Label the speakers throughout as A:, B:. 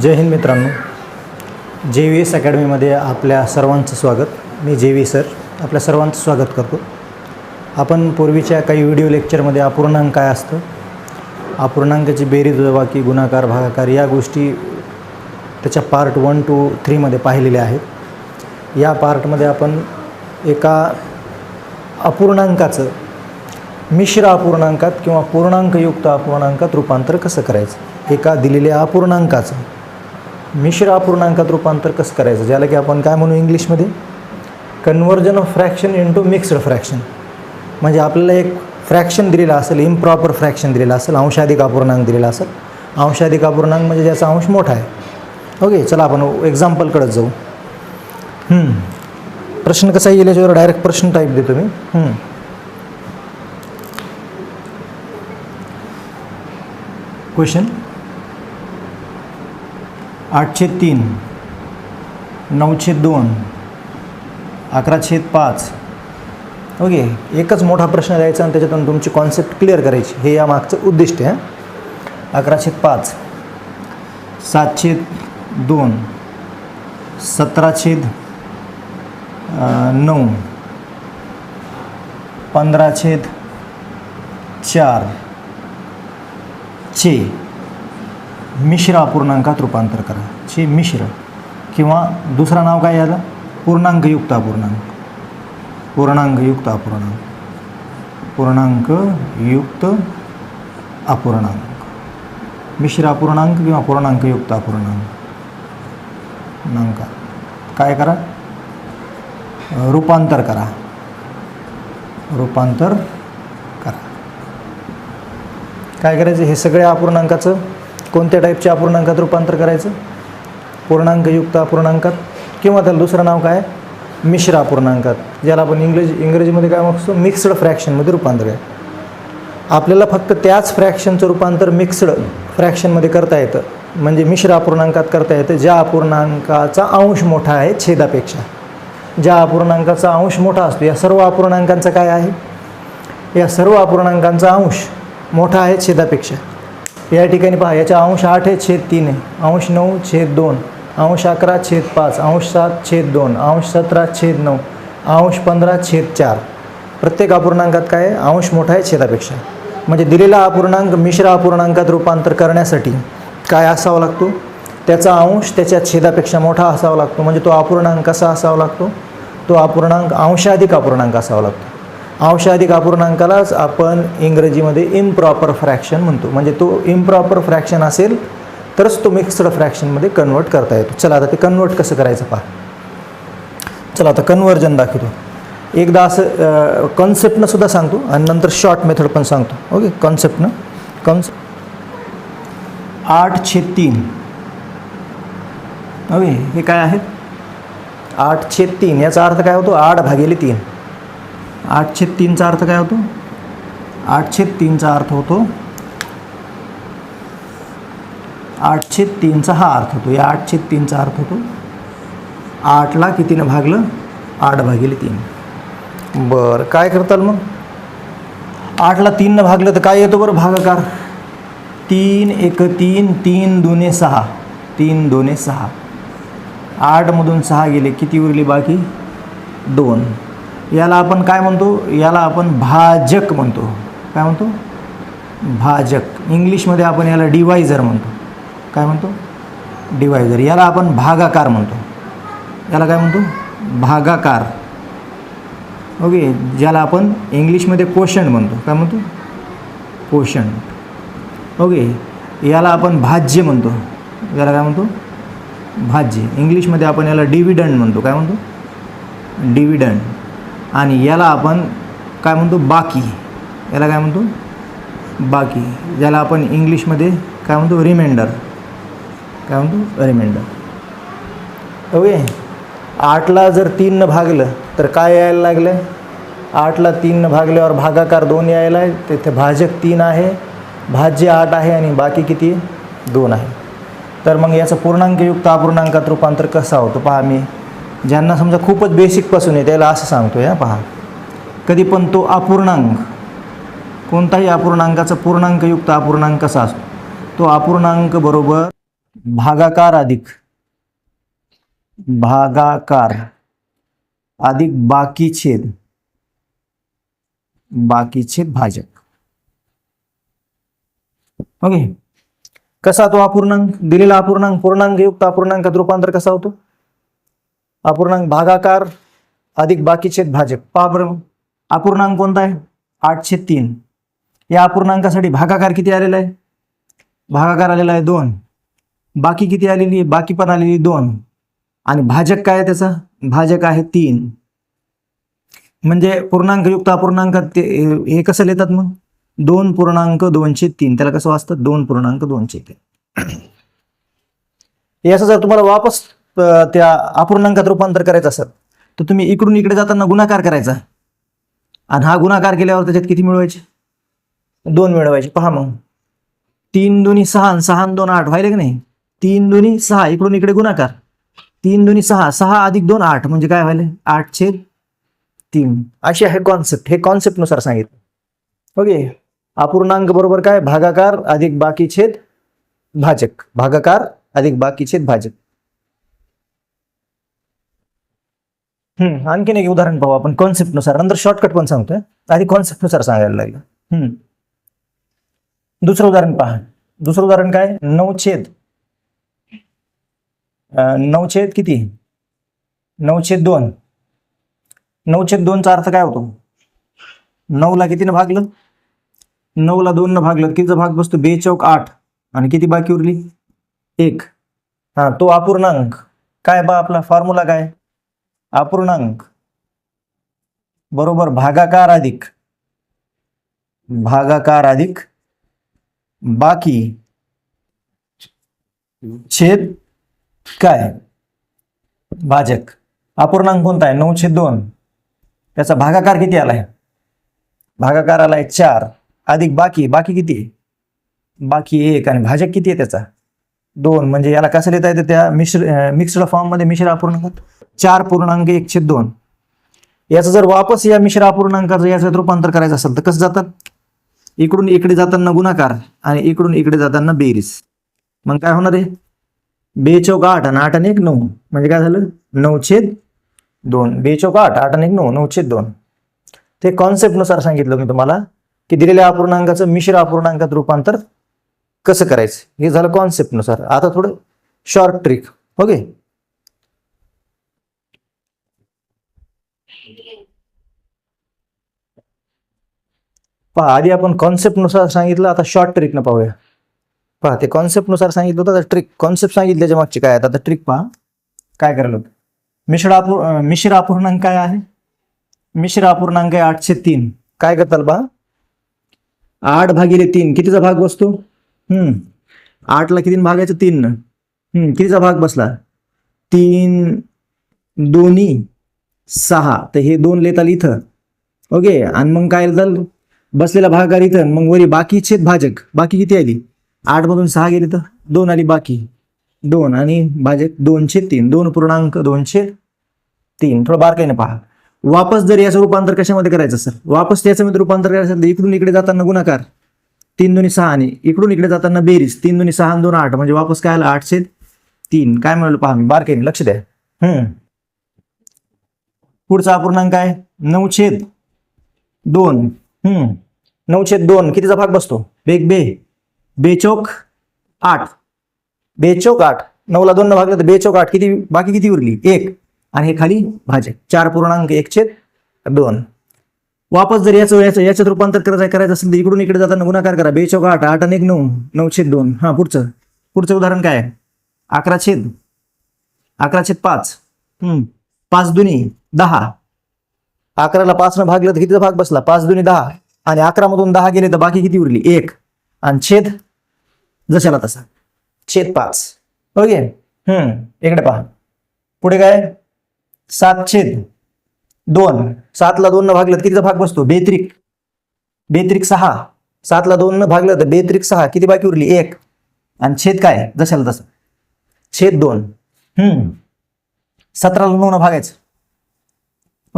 A: जय हिंद मित्रांनो. जे V S अकॅडमीमध्ये आपल्या सर्वांचं स्वागत. मी जे व्ही सर आपल्या सर्वांचं स्वागत करतो. आपण पूर्वीच्या काही व्हिडिओ लेक्चरमध्ये अपूर्णांक काय असतं? अपूर्णांकाची बेरीज बाकी गुणाकार भागाकार या गोष्टी त्याच्या पार्ट वन टू थ्रीमध्ये पाहिलेल्या आहेत. या पार्टमध्ये आपण एका अपूर्णांकाचं मिश्र अपूर्णांकात किंवा पूर्णांकयुक्त अपूर्णांकात रूपांतर कसं करायचं? एका दिलेल्या अपूर्णांकाचं. मिश्र अपूर्णांकात रूपांतर कसं करायचं? ज्याला की आपण काय म्हणू इंग्लिशमध्ये? Conversion of fraction into mixed fraction म्हणजे आपल्याला एक फ्रॅक्शन दिलेलं असेल इम्प्रॉपर फ्रॅक्शन दिलेलं असेल अंशाधिक अपूर्णांक दिलेला असेल. अंशाधिक अपूर्णांक म्हणजे ज्याचा अंश मोठा आहे. ओके चला आपण एक्झाम्पलकडे जाऊ. प्रश्न कसा येईल याच्यावर डायरेक्ट प्रश्न टाईप देतो मी. क्वेश्चन आठशे तीन नऊशे दोन अकराशे पाच. ओके एकच मोठा प्रश्न द्यायचा आणि त्याच्यातून तुमची कॉन्सेप्ट क्लिअर करायची. हे या मागचं उद्दिष्ट आहे. अकराशे पाच सातशे दोन सतराशे नऊ पंधराशे चार. छे. मिश्र अपूर्णांकात रूपांतर करा. चे मिश्र. किंवा दुसरं नाव काय याला? पूर्णांकयुक्त अपूर्णांक पूर्णांकयुक्त अपूर्णांक. पूर्णांकयुक्त अपूर्णांक. मिश्र अपूर्णांक किंवा पूर्णांकयुक्त अपूर्णांक. पूर्णांकात काय करा? रूपांतर करा. रूपांतर करा. काय करायचं हे सगळ्या अपूर्णांकाचं? कोणत्या टाईपच्या अपूर्णांकात रूपांतर करायचं? पूर्णांकयुक्त अपूर्णांकात? किंवा त्याला दुसरं नाव काय? मिश्र अपूर्णांकात. ज्याला आपण इंग्रजी इंग्रजीमध्ये काय म्हणतो मिक्स्ड फ्रॅक्शनमध्ये रूपांतर आहे. आपल्याला फक्त त्याच फ्रॅक्शनचं रूपांतर मिक्स्ड फ्रॅक्शनमध्ये करता येतं. म्हणजे मिश्र अपूर्णांकात करता येतं. ज्या अपूर्णांकाचा अंश मोठा आहे छेदापेक्षा. ज्या अपूर्णांकाचा अंश मोठा असतो या सर्व अपूर्णांकांचा काय आहे? या सर्व अपूर्णांकांचा अंश मोठा आहे छेदापेक्षा. या ठिकाणी पहा याचा अंश आठ आहे छेद तीन आहे. अंश नऊ छेद दोन. अंश अकरा छेद पाच. अंश सात छेद दोन. अंश सतरा छेद नऊ. अंश पंधरा छेद चार. प्रत्येक अपूर्णांकात काय अंश मोठा आहे छेदापेक्षा. म्हणजे दिलेला अपूर्णांक मिश्र अपूर्णांकात रूपांतर करण्यासाठी काय असावा लागतो? त्याचा अंश त्याच्या छेदापेक्षा मोठा असावा लागतो. म्हणजे तो अपूर्णांक कसा असावा लागतो? तो अपूर्णांक अंशाधिक अपूर्णांक असावा लागतो. अंशाधिक अपूर्णांकालाच आपण इंग्रजीमध्ये इम्प्रॉपर फ्रॅक्शन म्हणतो. म्हणजे तो इम्प्रॉपर फ्रॅक्शन असेल तरच तो मिक्स्ड फ्रॅक्शनमध्ये कन्वर्ट करता येतो. चला आता ते कन्वर्ट कसं करायचं पहा. चला आता कन्वर्जन दाखवतो. एकदा असं कॉन्सेप्टनं सुद्धा सांगतो आणि नंतर शॉर्ट मेथड पण सांगतो. ओके कॉन्सेप्टनं कॉन्स आठ छे तीन. ओके हे काय आहेत? आठ छे तीन. याचा अर्थ काय होतो? आठ भागेले तीन. आठशे तीनचा अर्थ काय होतो? आठशे तीनचा अर्थ होतो आठशे तीनचा हा अर्थ होतो. या आठशे तीनचा अर्थ होतो आठला कितीनं भागलं? आठ भागिले तीन. बरं काय करताल मग? आठला तीननं भागलं तर काय येतो बरं? भागाकार. तीन एक तीन तीन दोने सहा. तीन दोने सहा. आठमधून सहा गेले किती उरली बाकी? दोन. याला आपण काय म्हणतो? याला आपण भाजक म्हणतो. काय म्हणतो? भाजक. इंग्लिशमध्ये आपण याला डिवायझर म्हणतो. काय म्हणतो? डिवायझर याला आपण भागाकार म्हणतो. याला काय म्हणतो? भागाकार. ओके? ज्याला आपण इंग्लिशमध्ये कोशंट म्हणतो. काय म्हणतो? Quotient okay? याला आपण भाज्य म्हणतो. याला काय म्हणतो? भाज्य. इंग्लिशमध्ये आपण याला डिव्हिडंड म्हणतो. काय म्हणतो? डिव्हिडंड. आणि याला आपण काय म्हणतो? बाकी. याला काय म्हणतो? बाकी. ज्याला आपण इंग्लिशमध्ये काय म्हणतो? रिमाइंडर काय म्हणतो? रिमाइंडर ओके आठला जर तीननं भागलं तर काय यायला लागलं? आठला तीननं भागल्यावर भागाकार दोन यायला आहे तिथे भाजक तीन आहे. भाज्य आठ आहे आणि बाकी किती? दोन आहे. तर मग याचं पूर्णांकयुक्त अपूर्णांकात रूपांतर कसा होतो? पहा मी ज्यांना समजा खूपच बेसिकपासून आहे त्याला असं सांगतो या पहा. कधी पण तो अपूर्णांक कोणताही अपूर्णांकाचा पूर्णांकयुक्त अपूर्णांक कसा असतो तो अपूर्णांक बरोबर भागाकार अधिक भागाकार अधिक बाकी छेद बाकी छेद भाजक. ओके कसा तो अपूर्णांक? दिलेला अपूर्णांक पूर्णांक युक्त अपूर्णांकात रूपांतर कसा होतो? अपूर्णांक भागाकार अधिक बाकी छेद भाजक. पहा बरं अपूर्णांक कोणता आहे? आठशे तीन. या अपूर्णांकासाठी भागाकार किती आलेला आहे? भागाकार आलेला आहे दोन. बाकी किती आलेली आहे? बाकी पण आलेली दोन. आणि भाजक काय आहे त्याचा? भाजक आहे तीन. म्हणजे पूर्णांकयुक्त अपूर्णांक ते हे कसं लिहितात मग? दोन पूर्णांक दोनशे तीन. त्याला कसं वाचतं दोन पूर्णांक दोनशे तीन. याचं जर तुम्हाला वापस त्या अपूर्णांकात रूपांतर करायचं असत तर तुम्ही इकडून इकडे जाताना गुणाकार करायचा. आणि हा गुणाकार केल्यावर त्याच्यात किती मिळवायचे? दोन मिळवायचे. पहा मग. तीन दोन्ही सहा आणि सहा दोन आठ व्हायला की नाही? तीन दोन्ही सहा इकडून इकडे गुणाकार. तीन दोन्ही सहा सहा अधिक दोन आठ म्हणजे काय व्हायला? आठ छेद तीन. अशी आहे कॉन्सेप्ट हे कॉन्सेप्टनुसार सांगितलं. ओके. अपूर्णांक बरोबर काय? भागाकार अधिक बाकी छेद भाजक. भागाकार अधिक बाकी छेद भाजक. आणखीन एक उदाहरण पाहू आपण कॉन्सेप्टनुसार नंतर शॉर्टकट पण सांगतोय. आधी कॉन्सेप्टनुसार सांगायला लागलं. हम्म. दुसरं उदाहरण पहा. दुसरं उदाहरण काय? नऊछेद नऊ छेद किती? नऊछेद दोन. नऊछेद दोनचा अर्थ काय होतो? नऊला कितीनं भागलं? नऊला दोननं भागलं. कितीचा भाग बसतो? बेचौक आठ. आणि किती बाकी उरली? एक. हा तो अपूर्णांक. काय बा आपला फॉर्म्युला काय? अपूर्णांक. बरोबर भागाकार अधिक. भागाकार अधिक. बाकी. छेद काय? भाजक. अपूर्णांक कोणता आहे? नऊ छेद दोन. त्याचा भागाकार किती आलाय? भागाकार आलाय चार. अधिक बाकी. बाकी किती? आहे? बाकी एक. आणि भाजक किती आहे त्याचा? दोन. म्हणजे याला कसं लिहिता येतं त्या मिश्र मिक्स्ड फॉर्ममध्ये मिश्र अपूर्णांक? चार पूर्णांक एकशे दोन. याचं जर वापस या मिश्र अपूर्णांकाचं याच्यात रूपांतर करायचं असेल तर कसं जातात? इकडून इकडे जाताना गुणाकार आणि इकडून इकडे जाताना बेरीज. मग काय होणार आहे? बेचौक आठ आणि आठ आणि एक नऊ. म्हणजे काय झालं? नऊ छेद दोन. बेचौक आठ आठ आणि एक नऊ नऊ छेद दोन. ते कॉन्सेप्टनुसार सांगितलं मी तुम्हाला की दिलेल्या अपूर्णांकाचं मिश्र अपूर्णांकात रूपांतर कसं करायचं? हे झालं कॉन्सेप्टनुसार आता थोडं शॉर्ट ट्रिक ओके? पहा आधी आपण कॉन्सेप्टनुसार सांगितलं आता शॉर्ट ट्रिकनं पाहूया. पहा ते कॉन्सेप्टनुसार सांगितलं होतं आता ट्रिक कॉन्सेप्ट सांगितलं त्याच्या मागची काय? आता ट्रिक पहा. काय करायला होतं? मिश्र अपूर अं, मिश्र अपूर्णांक काय आहे? मिश्र अपूर्णांक आहे आठशे तीन. काय करताल बा? आठ भागिले तीन कितीचा भाग बसतो? हम्म. आठला किती भागायचं? तीन न. हम्म. कितीचा भाग बसला? तीन दोन्ही सहा. तर हे दोन लेताल इथं. ओके आणि मग काय झालं बसलेला भागाकार इथं मग वरी बाकी छेद भाजक. बाकी किती आली? आठ मधून सहा गेली तर? दोन आली बाकी. दोन आणि भाजक दोनशे तीन. दोन पूर्णांक दोनशे तीन. थोडं बारकाईने पहा. वापस जर याचं रूपांतर कशामध्ये करायचं सर? वापस त्याच्यामध्ये रूपांतर करायचं असेल तर इकडून इकडे जाताना गुणाकार. तीन दोन्ही सहा आणि इकडून इकडे जाताना बेरीज. तीन दोन्ही सहा आणि दोन आठ. म्हणजे वापस काय आलं? आठशे तीन. काय म्हणालो पहा मी? बारकाईने लक्ष द्या. हम्म. पुढचा अपूर्णांक काय? नऊ छेद दोन. हम्म. नऊ छेद दोन. कितीचा भाग बसतो? बेग बे. बेचोक आठ. बेचोक आठ. नऊला दोन भागलं तर बेचोक आठ. किती? बाकी किती उरली? एक. आणि हे खाली भाजक चार पूर्णांक एक छेद दोन. वापस जर याचं याचं याच्यात रूपांतर करायचं करायचं असेल तर इकडून इकडे जाताना गुणाकार करा. बेचोक आठ आठ आणि एक नऊ. नऊ छेद दोन. हा पुढचं. पुढचं उदाहरण काय? आहे अकरा छेद. अकरा छेद पाच. हम्म. पाच दुनी दहा. अकराला पाचनं भागलं तर कितीचा भाग बसला? पाच दुनी दहा. आणि अकरा मधून दहा गेले तर बाकी किती उरली? एक. आणि छेद? जशाला तसा. छेद पाच. ओके? हम्म. इकडे पहा. पुढे काय? सात छेद. दोन. सातला दोन न भागलं कितीचा भाग बसतो? बेत्रिक. बेत्रिक सहा. सातला दोन न भागलं तर बेत्रिक सहा. किती बाकी उरली? एक. आणि छेद काय? जशाला तसं. छेद दोन. हम्म. सतराला नऊ न भागायचं.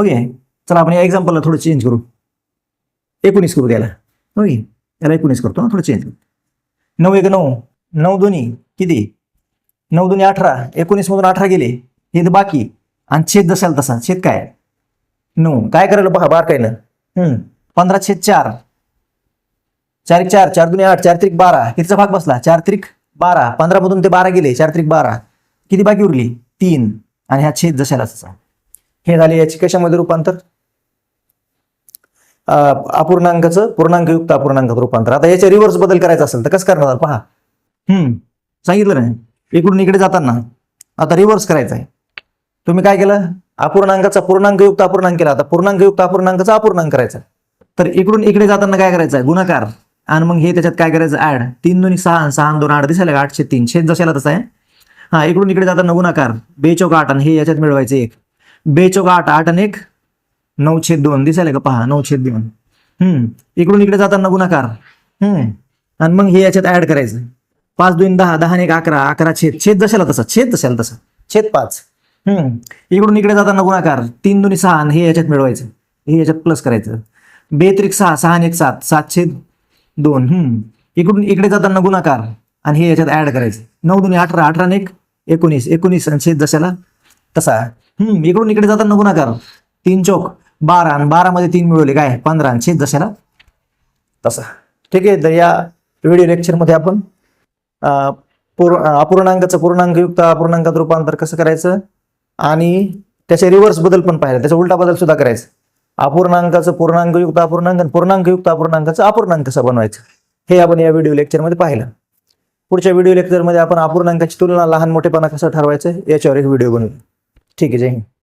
A: ओके? चला आपण या एक्झाम्पलला थोडं चेंज करू. एकोणीस करू द्याला ओके त्याला एकोणीस करतो ना थोडं चेंज नऊ एक नऊ नऊ दोन्ही किती? नऊ दोन्ही अठरा एकोणीस मधून अठरा गेले हे तर बाकी. आणि छेद जसाल तसा. छेद काय? नऊ. काय करायला पहा बार काय ना हम्म. पंधरा छेद चार. चार एक चार चार दुनी आठ चार त्रिक बारा. कितीचा भाग बसला? चार त्रिक बारा. पंधरा मधून ते बारा गेले चार त्रिक बारा. किती बाकी उरली? तीन. आणि हा छेद जशाला तसा. हे झाले याची कशामध्ये रूपांतर? अपूर्णांकाचं पूर्णांकयुक्त अपूर्णांकात रूपांतर. आता याच्या रिव्हर्स बदल करायचा असेल तर कसं करणार? पहा. हम्म. सांगितलं ना इकडून इकडे जाताना आता रिव्हर्स करायचं आहे. तुम्ही काय केलं? अपूर्णांकाचा पूर्णांकयुक्त अपूर्णांक केला. आता पूर्णांकयुक्त अपूर्णांकाचा अपूर्णांक करायचा. तर इकडून इकडे जाताना काय करायचं? आहे गुणाकार. आणि मग हे त्याच्यात काय करायचं? ऍड तीन दोन्ही सहा सहा दोन आठ दिसायला का? आठशे तीन. शेत जशाला तसं आहे. हा इकडून इकडे जाताना गुणाकार. बेचोक आठ आणि हे याच्यात मिळवायचे एक. बेचोक आठ आठ आणि एक. नऊ छेद दोन. दिसायला का? पहा नऊ छेद दोन. हम्म. इकडून इकडे जाताना गुणाकार. हम्म. आणि मग हे याच्यात ऍड करायचं पाच दोन दहा दहा आणि एक अकरा. अकरा छेद. छेद जशाला तसा. छेद जशाला तसा. छेद पाच. हम्म. इकडून इकडे जाताना गुणाकार. तीन दोन्ही सहा आणि हे याच्यात मिळवायचं. हे याच्यात प्लस करायचं. बेत्रिक सहा सहा आणि एक सात. सात छेद दोन. हम्म. इकडून इकडे जाताना गुणाकार. आणि हे याच्यात ऍड करायचं. नऊ दोन्ही अठरा अठरा एक एकोणीस. एकोणीस आणि छेद जशाला तसा. हम्म. इकडून इकडे जाताना गुणाकार. तीन चौक. बारा आणि बारामध्ये तीन मिळवले. काय? पंधरा आणि छेद जशाला? तसा. ठीक आहे तर या व्हिडिओ लेक्चरमध्ये आपण पूर्ण अपूर्णांकाचं पूर्णांकयुक्त अपूर्णांकात रूपांतर कसं करायचं? आणि त्याचे रिव्हर्स बदल पण पाहिजे त्याचा उलटा बदल सुद्धा करायचा. अपूर्णांकाचं पूर्णांकयुक्त अपूर्णांक आणि पूर्णांकयुक्त अपूर्णांकाचं अपूर्णांक कसं बनवायचं? हे आपण या व्हिडिओ लेक्चरमध्ये पाहिलं. पुढच्या व्हिडिओ लेक्चरमध्ये आपण अपूर्णांकाची तुलना लहान मोठेपणा कसं ठरवायचं? याच्यावर एक व्हिडिओ बनवू. ठीक आहे जय हिंद.